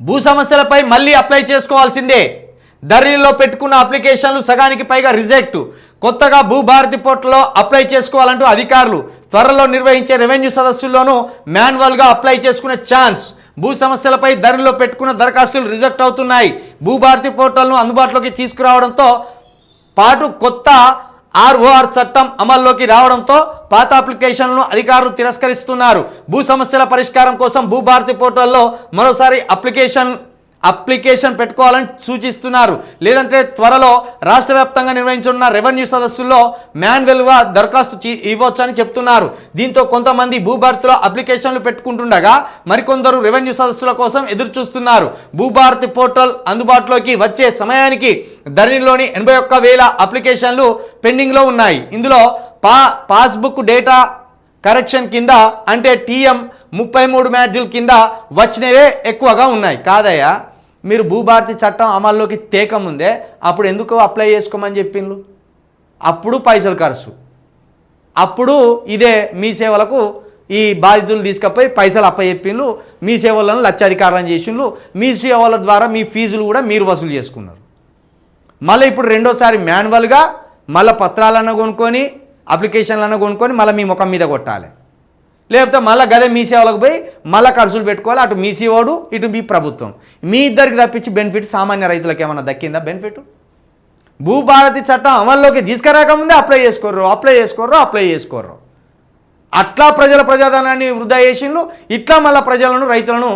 భూ సమస్యలపై మళ్ళీ అప్లై చేసుకోవాల్సిందే. ధరణిలో పెట్టుకున్న అప్లికేషన్లు సగానికి పైగా రిజెక్ట్. కొత్తగా భూభారతి పోర్టల్లో అప్లై చేసుకోవాలంటూ అధికారులు త్వరలో నిర్వహించే రెవెన్యూ సదస్సుల్లోనూ మాన్యువల్గా అప్లై చేసుకునే ఛాన్స్. భూ సమస్యలపై ధరణిలో పెట్టుకున్న దరఖాస్తులు రిజెక్ట్ అవుతున్నాయి. భూభారతి పోర్టల్ను అందుబాటులోకి తీసుకురావడంతో పాటు కొత్త ఆర్ఓఆర్ చట్టం అమల్లోకి రావడంతో పాత అప్లికేషన్లను అధికారులు తిరస్కరిస్తున్నారు. భూ సమస్యల పరిష్కారం కోసం భూభారతి పోర్టల్లో మరోసారి అప్లికేషన్ అప్లికేషన్ పెట్టుకోవాలని సూచిస్తున్నారు. లేదంటే త్వరలో రాష్ట్ర వ్యాప్తంగా నిర్వహించనున్న రెవెన్యూ సదస్సుల్లో మాన్యువల్గా దరఖాస్తు ఇవ్వచ్చని చెప్తున్నారు. దీంతో కొంతమంది భూభారతిలో అప్లికేషన్లు పెట్టుకుంటుండగా మరికొందరు రెవెన్యూ సదస్సుల కోసం ఎదురు చూస్తున్నారు భూభారతి పోర్టల్ అందుబాటులోకి వచ్చే సమయానికి ధరణిలోని ఎనభై ఒక్క వేల అప్లికేషన్లు పెండింగ్లో ఉన్నాయి. ఇందులో పా పాస్బుక్ డేటా కరెక్షన్ కింద అంటే టీఎం ముప్పై మూడు మ్యాడ్యూల్ కింద వచ్చినవే ఎక్కువగా ఉన్నాయి. కాదయ్యా మీరు భూభారతి చట్టం అమల్లోకి తేకముందే అప్పుడు ఎందుకు అప్లై చేసుకోమని చెప్పిండ్రు? అప్పుడు పైసలు ఖర్చు. అప్పుడు ఇదే మీ సేవలకు ఈ బాధితులు తీసుకపోయి పైసలు అప్పచెప్పిండ్రు. మీ సేవలను లక్షాధికారులను చేసిండ్రు. మీ సేవల ద్వారా మీ ఫీజులు కూడా మీరు వసూలు చేసుకున్నారు. మళ్ళీ ఇప్పుడు రెండోసారి మాన్యువల్గా మళ్ళీ పత్రాలన్న కొనుక్కొని అప్లికేషన్లన్న కొనుక్కొని మళ్ళీ మీ ముఖం మీద కొట్టాలి. లేకపోతే మళ్ళీ గదే మీ సేవలకు పోయి మళ్ళీ ఖర్చులు పెట్టుకోవాలి అటు మీ సేవడు ఇటు మీ ప్రభుత్వం. మీ ఇద్దరికి తప్పించి బెనిఫిట్ సామాన్య రైతులకు ఏమన్నా దక్కిందా బెనిఫిట్? భూభారతి చట్టం అమల్లోకి తీసుకురాకముందే అప్లై చేసుకోర్రు అప్లై చేసుకోర్రు అప్లై చేసుకోర్రు. అట్లా ప్రజల ప్రజాధనాన్ని వృధా చేసిండ్రు ఇట్లా మళ్ళీ ప్రజలను రైతులను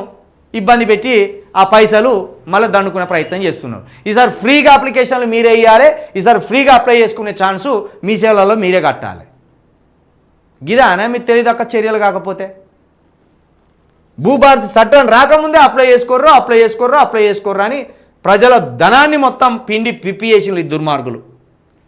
ఇబ్బంది పెట్టి ఆ పైసలు మళ్ళీ దండుకునే ప్రయత్నం చేస్తున్నారు. ఈసారి ఫ్రీగా అప్లికేషన్లు మీరే ఇవ్వాలి ఈసారి ఫ్రీగా అప్లై చేసుకునే ఛాన్సు మీ సేవలలో మీరే కట్టాలి. గిదానే మీకు తెలియదక్క చర్యలు కాకపోతే? భూభారతి చట్టం రాకముందే అప్లై చేసుకోర్రు అప్లై చేసుకోర్రు అప్లై చేసుకోర్రో అని ప్రజల ధనాన్ని మొత్తం పిండి పిప్పి చేసిన ఈ దుర్మార్గులు.